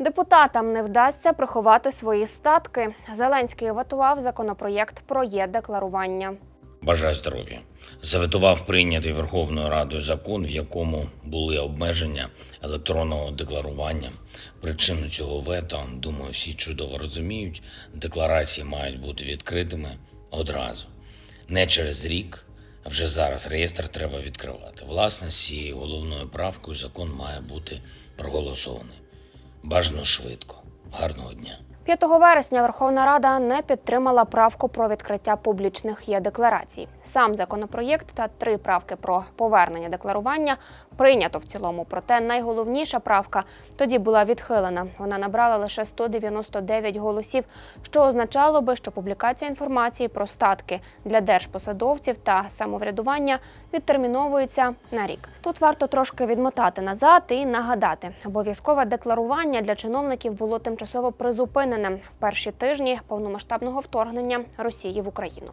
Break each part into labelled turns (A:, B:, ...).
A: Депутатам не вдасться приховати свої статки. Зеленський ватував законопроєкт про є-декларування.
B: Бажаю здоров'я. Заветував прийнятий Верховною Радою закон, в якому були обмеження електронного декларування. Причину цього вето, думаю, всі чудово розуміють. Декларації мають бути відкритими одразу, не через рік. Вже зараз реєстр треба відкривати. Власне, з цією головною правкою закон має бути проголосований. Бажано швидко. Гарного дня.
A: 5 вересня Верховна Рада не підтримала правку про відкриття публічних є-декларацій. Сам законопроєкт та три правки про повернення декларування прийнято в цілому. Проте найголовніша правка тоді була відхилена. Вона набрала лише 199 голосів, що означало би, що публікація інформації про статки для держпосадовців та самоврядування відтерміновується на рік. Тут варто трошки відмотати назад і нагадати, обов'язкове декларування для чиновників було тимчасово призупинене в перші тижні повномасштабного вторгнення Росії в Україну.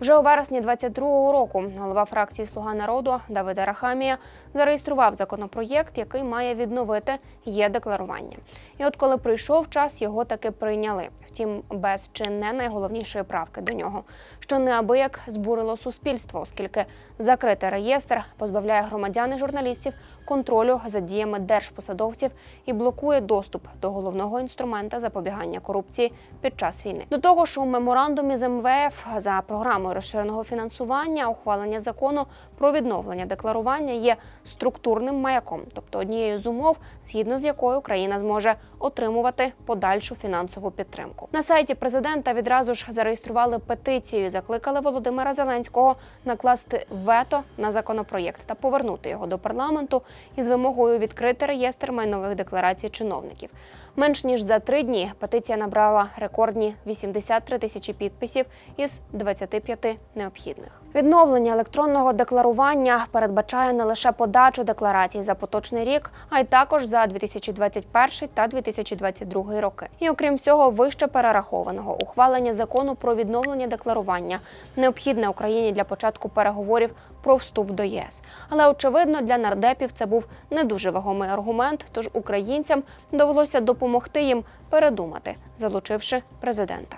A: Вже у вересні 22-го року голова фракції Слуга народу Давида Рахамія зареєстрував законопроєкт, який має відновити є декларування. І от коли прийшов час, його таки прийняли. Втім, без чи не найголовнішої правки до нього, що неабияк збурило суспільство, оскільки закритий реєстр позбавляє громадян і журналістів контролю за діями держпосадовців і блокує доступ до головного інструмента запобігання корупції під час війни. До того ж, у меморандумі з МВФ за програмою розширеного фінансування ухвалення закону про відновлення декларування є структурним маяком, тобто однією з умов, згідно з якою Україна зможе отримувати подальшу фінансову підтримку. На сайті президента відразу ж зареєстрували петицію, закликали Володимира Зеленського накласти вето на законопроєкт та повернути його до парламенту із вимогою відкрити реєстр майнових декларацій чиновників. Менш ніж за три дні петиція набрала рекордні 83 тисячі підписів із 25 необхідних. Відновлення електронного декларування передбачає не лише подачу декларацій за поточний рік, а й також за 2021 та 2022 роки. І окрім всього, вище перерахованого ухвалення закону про відновлення декларування необхідне Україні для початку переговорів про вступ до ЄС. Але очевидно, для нардепів це був не дуже вагомий аргумент, тож українцям довелося допомогти їм передумати, залучивши президента.